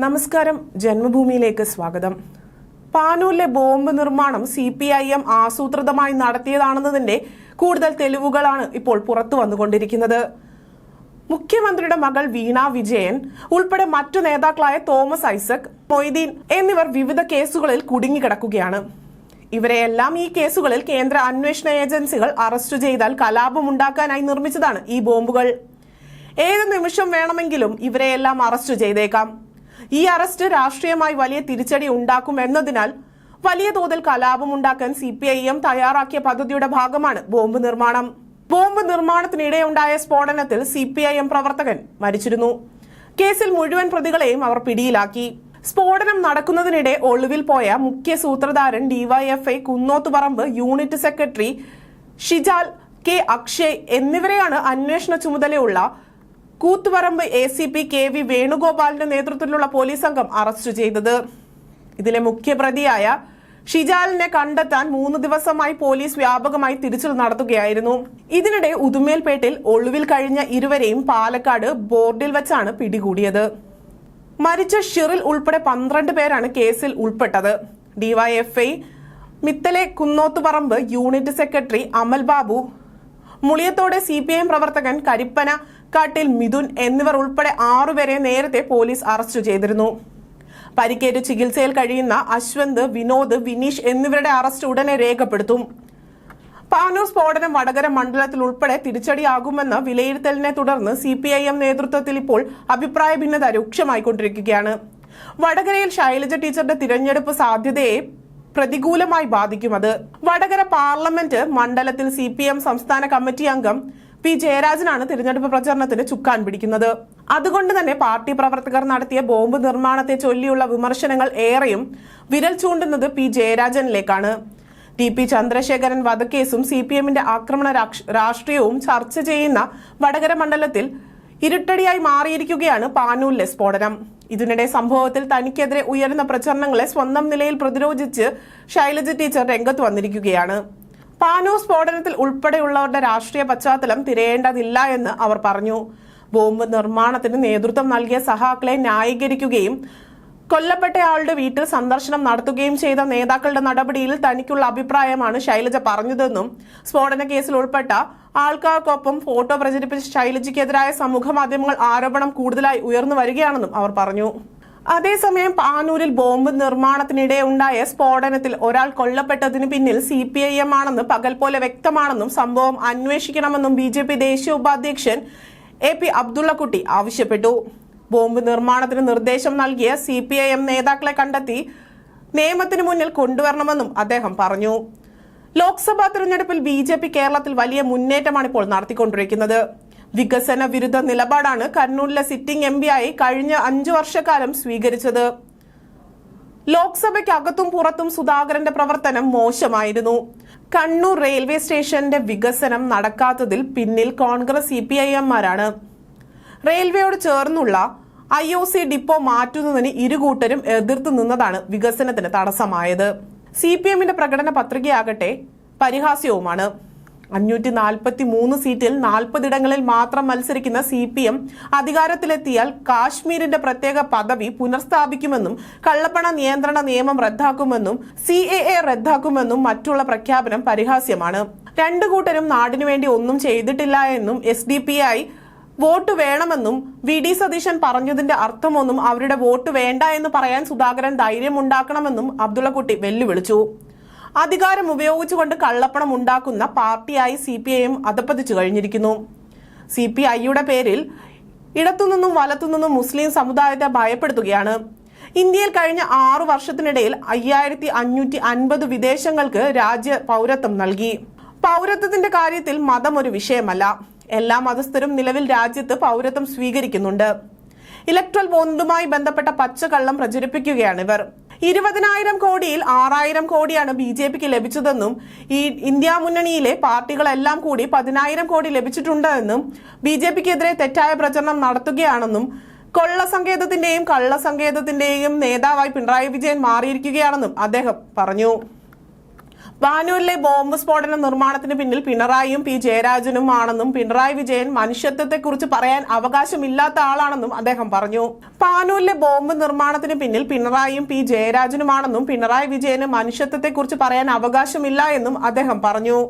നമസ്കാരം ജന്മഭൂമിയിലേക്ക് സ്വാഗതം. പാനൂരിലെ ബോംബ് നിർമ്മാണം സി പി ഐ എം ആസൂത്രിതമായി നടത്തിയതാണെന്നതിന്റെ കൂടുതൽ തെളിവുകളാണ് ഇപ്പോൾ പുറത്തു വന്നുകൊണ്ടിരിക്കുന്നത്. മുഖ്യമന്ത്രിയുടെ മകൾ വീണ വിജയൻ ഉൾപ്പെടെ മറ്റു നേതാക്കളായ തോമസ് ഐസക് മൊയ്തീൻ എന്നിവർ വിവിധ കേസുകളിൽ കുടുങ്ങിക്കിടക്കുകയാണ്. ഇവരെയെല്ലാം ഈ കേസുകളിൽ കേന്ദ്ര അന്വേഷണ ഏജൻസികൾ അറസ്റ്റ് ചെയ്താൽ കലാപമുണ്ടാക്കാനായി നിർമ്മിച്ചതാണ് ഈ ബോംബുകൾ. ഏത് നിമിഷം വേണമെങ്കിലും ഇവരെയെല്ലാം അറസ്റ്റ് ചെയ്തേക്കാം. ഈ അറസ്റ്റ് രാഷ്ട്രീയമായി വലിയ തിരിച്ചടി ഉണ്ടാക്കും എന്നതിനാൽ വലിയ തോതിൽ കലാപമുണ്ടാക്കാൻ സി പി ഐ എം തയ്യാറാക്കിയ പദ്ധതിയുടെ ഭാഗമാണ് ബോംബ് നിർമ്മാണം. ബോംബ് നിർമ്മാണത്തിനിടെയുണ്ടായ സ്ഫോടനത്തിൽ സി പി ഐ എം പ്രവർത്തകൻ മരിച്ചിരുന്നു. കേസിൽ മുഴുവൻ പ്രതികളെയും അവർ പിടിയിലാക്കി. സ്ഫോടനം നടക്കുന്നതിനിടെ ഒളിവിൽ പോയ മുഖ്യ സൂത്രധാരൻ DYFI Kunnothuparamba unit secretary Shijal K Akshay എന്നിവരെയാണ് അന്വേഷണ ചുമതലയുള്ള Koothuparamba A C P K V വേണുഗോപാലിന്റെ നേതൃത്വത്തിലുള്ള പോലീസ് സംഘം അറസ്റ്റ് ചെയ്തത്. ഇതിലെ മുഖ്യപ്രതിയായ ഷിജാലിനെ കണ്ടെത്താൻ മൂന്ന് ദിവസമായി പോലീസ് വ്യാപകമായി തിരച്ചിൽ നടത്തുകയായിരുന്നു. ഇതിനിടെ ഉദുമേൽപേട്ടിൽ ഒളിവിൽ കഴിഞ്ഞ ഇരുവരെയും പാലക്കാട് ബോർഡിൽ വെച്ചാണ് പിടികൂടിയത്. മരിച്ച ഷിറിൽ ഉൾപ്പെടെ പന്ത്രണ്ട് പേരാണ് കേസിൽ ഉൾപ്പെട്ടത്. ഡിവൈഎഫ്ഐ മിത്തലെ കുന്നോത്തുപറമ്പ് യൂണിറ്റ് സെക്രട്ടറി അമൽ ബാബു മുളിയത്തോടെ സി പി ഐ എം പ്രവർത്തകൻ കരിപ്പന കാട്ടിൽ മിഥുൻ എന്നിവർ ഉൾപ്പെടെ ആറുപേരെ നേരത്തെ പോലീസ് അറസ്റ്റ് ചെയ്തിരുന്നു. പരിക്കേറ്റ് ചികിത്സയിൽ കഴിയുന്ന അശ്വന്ത് വിനോദ് വിനീഷ് എന്നിവരുടെ അറസ്റ്റ് ഉടനെ രേഖപ്പെടുത്തും. പാനൂർ സ്ഫോടനം വടകര മണ്ഡലത്തിൽ ഉൾപ്പെടെ തിരിച്ചടിയാകുമെന്ന വിലയിരുത്തലിനെ തുടർന്ന് സി പി ഐ എം നേതൃത്വത്തിൽ ഇപ്പോൾ അഭിപ്രായ ഭിന്നത രൂക്ഷമായിക്കൊണ്ടിരിക്കുകയാണ്. വടകരയിൽ ശൈലജ ടീച്ചറുടെ തിരഞ്ഞെടുപ്പ് സാധ്യതയെ പ്രതികൂലമായി ബാധിക്കും അത്. വടകര പാർലമെന്റ് മണ്ഡലത്തിൽ സി സംസ്ഥാന കമ്മിറ്റി അംഗം പി ജയരാജനാണ് തിരഞ്ഞെടുപ്പ് പ്രചരണത്തിന് ചുക്കാൻ പിടിക്കുന്നത്. അതുകൊണ്ട് തന്നെ പാർട്ടി പ്രവർത്തകർ നടത്തിയ ബോംബ് നിർമ്മാണത്തെ ചൊല്ലിയുള്ള വിമർശനങ്ങൾ ഏറെയും വിരൽ ചൂണ്ടുന്നത് പി ജയരാജനിലേക്കാണ്. ടി പി ചന്ദ്രശേഖരൻ വധക്കേസും സി പി എമ്മിന്റെ ആക്രമണ രാഷ്ട്രീയവും ചർച്ച ചെയ്യുന്ന വടകര മണ്ഡലത്തിൽ ഇരുട്ടടിയായി മാറിയിരിക്കുകയാണ് പാനൂരിലെ സ്ഫോടനം. ഇതിനിടെ സംഭവത്തിൽ തനിക്കെതിരെ ഉയരുന്ന പ്രചരണങ്ങളെ സ്വന്തം നിലയിൽ പ്രതിരോധിച്ച് ശൈലജ ടീച്ചർ രംഗത്ത് വന്നിരിക്കുകയാണ്. പാനൂർ സ്ഫോടനത്തിൽ ഉൾപ്പെടെയുള്ളവരുടെ രാഷ്ട്രീയ പശ്ചാത്തലം തിരയേണ്ടതില്ല എന്ന് അവർ പറഞ്ഞു. ബോംബ് നിർമ്മാണത്തിന് നേതൃത്വം നൽകിയ സഹാക്കളെ ന്യായീകരിക്കുകയും കൊല്ലപ്പെട്ടയാളുടെ വീട്ടിൽ സന്ദർശനം നടത്തുകയും ചെയ്ത നേതാക്കളുടെ നടപടിയിൽ തനിക്കുള്ള അഭിപ്രായമാണ് ശൈലജ പറഞ്ഞതെന്നും സ്ഫോടന കേസിൽ ഉൾപ്പെട്ട ആൾക്കാർക്കൊപ്പം ഫോട്ടോ പ്രചരിപ്പിച്ച ശൈലജയ്ക്കെതിരായ സമൂഹ മാധ്യമങ്ങൾ ആരോപണം കൂടുതലായി ഉയർന്നു വരികയാണെന്നും അവർ പറഞ്ഞു. അതേസമയം പാനൂരിൽ ബോംബ് നിർമ്മാണത്തിനിടെ ഉണ്ടായ സ്ഫോടനത്തിൽ ഒരാൾ കൊല്ലപ്പെട്ടതിന് പിന്നിൽ സി പി ഐ എം ആണെന്ന് പകൽ പോലെ വ്യക്തമാണെന്നും സംഭവം അന്വേഷിക്കണമെന്നും ബി ജെ പി ദേശീയ ഉപാധ്യക്ഷൻ എ പി അബ്ദുള്ളക്കുട്ടി ആവശ്യപ്പെട്ടു. ബോംബ് നിർമ്മാണത്തിന് നിർദ്ദേശം നൽകിയ സി പി ഐ എം നേതാക്കളെ കണ്ടെത്തി നിയമത്തിന് മുന്നിൽ കൊണ്ടുവരണമെന്നും അദ്ദേഹം പറഞ്ഞു. ലോക്സഭാ തെരഞ്ഞെടുപ്പിൽ ബി ജെ പി കേരളത്തിൽ വലിയ മുന്നേറ്റമാണ് ഇപ്പോൾ നടത്തിക്കൊണ്ടിരിക്കുന്നത്. വികസന വിരുദ്ധ നിലപാടാണ് കണ്ണൂരിലെ സിറ്റിംഗ് എം ആയി കഴിഞ്ഞ അഞ്ചു വർഷക്കാലം സ്വീകരിച്ചത്. ലോക്സഭയ്ക്കകത്തും പുറത്തും സുധാകരന്റെ പ്രവർത്തനം മോശമായിരുന്നു. കണ്ണൂർ റെയിൽവേ സ്റ്റേഷന്റെ വികസനം നടക്കാത്തതിൽ പിന്നിൽ കോൺഗ്രസ് സി പി ഐ എംമാരാണ് റെയിൽവേയോട് ചേർന്നുള്ള ഐ ഒ സി ഡിപ്പോ മാറ്റുന്നതിന് ഇരുകൂട്ടരും എതിർത്തു നിന്നതാണ് വികസനത്തിന് തടസ്സമായത്. സി പി എമ്മിന്റെ പ്രകടന പത്രികയാകട്ടെ പരിഹാസ്യവുമാണ്. അഞ്ഞൂറ്റി നാൽപ്പത്തി മൂന്ന് സീറ്റിൽ നാൽപ്പതിടങ്ങളിൽ മാത്രം മത്സരിക്കുന്ന സി പി എം അധികാരത്തിലെത്തിയാൽ കാശ്മീരിന്റെ പ്രത്യേക പദവി പുനഃസ്ഥാപിക്കുമെന്നും കള്ളപ്പണ നിയന്ത്രണ നിയമം റദ്ദാക്കുമെന്നും സി എ എ റദ്ദാക്കുമെന്നും മറ്റുള്ള പ്രഖ്യാപനം പരിഹാസ്യമാണ്. രണ്ടു കൂട്ടരും നാടിനു വേണ്ടി ഒന്നും ചെയ്തിട്ടില്ല എന്നും S D P I vote വേണമെന്നും വി ഡി സതീശൻ പറഞ്ഞതിന്റെ അർത്ഥമൊന്നും അവരുടെ വോട്ട് വേണ്ട എന്ന് പറയാൻ സുധാകരൻ ധൈര്യമുണ്ടാക്കണമെന്നും അബ്ദുള്ളക്കുട്ടി വെല്ലുവിളിച്ചു. അധികാരം ഉപയോഗിച്ചുകൊണ്ട് കള്ളപ്പണം ഉണ്ടാക്കുന്ന പാർട്ടിയായി സി പി ഐ എം അധപ്പതിച്ചു കഴിഞ്ഞിരിക്കുന്നു. സി പി ഐയുടെ പേരിൽ ഇടത്തുനിന്നും വലത്തുനിന്നും മുസ്ലിം സമുദായത്തെ ഭയപ്പെടുത്തുകയാണ്. ഇന്ത്യയിൽ കഴിഞ്ഞ ആറു വർഷത്തിനിടയിൽ അയ്യായിരത്തി അഞ്ഞൂറ്റി അൻപത് വിദേശങ്ങൾക്ക് രാജ്യ പൗരത്വം നൽകി. പൗരത്വത്തിന്റെ കാര്യത്തിൽ മതം ഒരു വിഷയമല്ല. എല്ലാ മതസ്ഥരും നിലവിൽ രാജ്യത്ത് പൗരത്വം സ്വീകരിക്കുന്നുണ്ട്. ഇലക്ട്രൽ ബോണ്ടുമായി ബന്ധപ്പെട്ട പച്ചക്കള്ളം പ്രചരിപ്പിക്കുകയാണ് ഇവർ. ഇരുപതിനായിരം കോടിയിൽ ആറായിരം കോടിയാണ് ബി ജെ പിക്ക് ലഭിച്ചതെന്നും ഈ ഇന്ത്യ മുന്നണിയിലെ പാർട്ടികളെല്ലാം കൂടി പതിനായിരം കോടി ലഭിച്ചിട്ടുണ്ടെന്നും ബി ജെ പിക്കെതിരെ തെറ്റായ പ്രചരണം നടത്തുകയാണെന്നും കൊള്ള സങ്കേതത്തിന്റെയും കള്ള സങ്കേതത്തിന്റെയും നേതാവായി പിണറായി വിജയൻ മാറിയിരിക്കുകയാണെന്നും അദ്ദേഹം പറഞ്ഞു. പാനൂരിലെ ബോംബ് സ്ഫോടന നിർമ്മാണത്തിന് പിന്നിൽ പിണറായിയും പി ജയരാജനും ആണെന്നും പിണറായി വിജയൻ മനുഷ്യത്വത്തെക്കുറിച്ച് പറയാൻ അവകാശമില്ലാത്ത ആളാണെന്നും അദ്ദേഹം പറഞ്ഞു. പാനൂരിലെ ബോംബ് നിർമ്മാണത്തിന് പിന്നിൽ പിണറായിയും പി ജയരാജനുമാണെന്നും പിണറായി വിജയന് മനുഷ്യത്വത്തെക്കുറിച്ച് പറയാൻ അവകാശമില്ല എന്നും അദ്ദേഹം പറഞ്ഞു.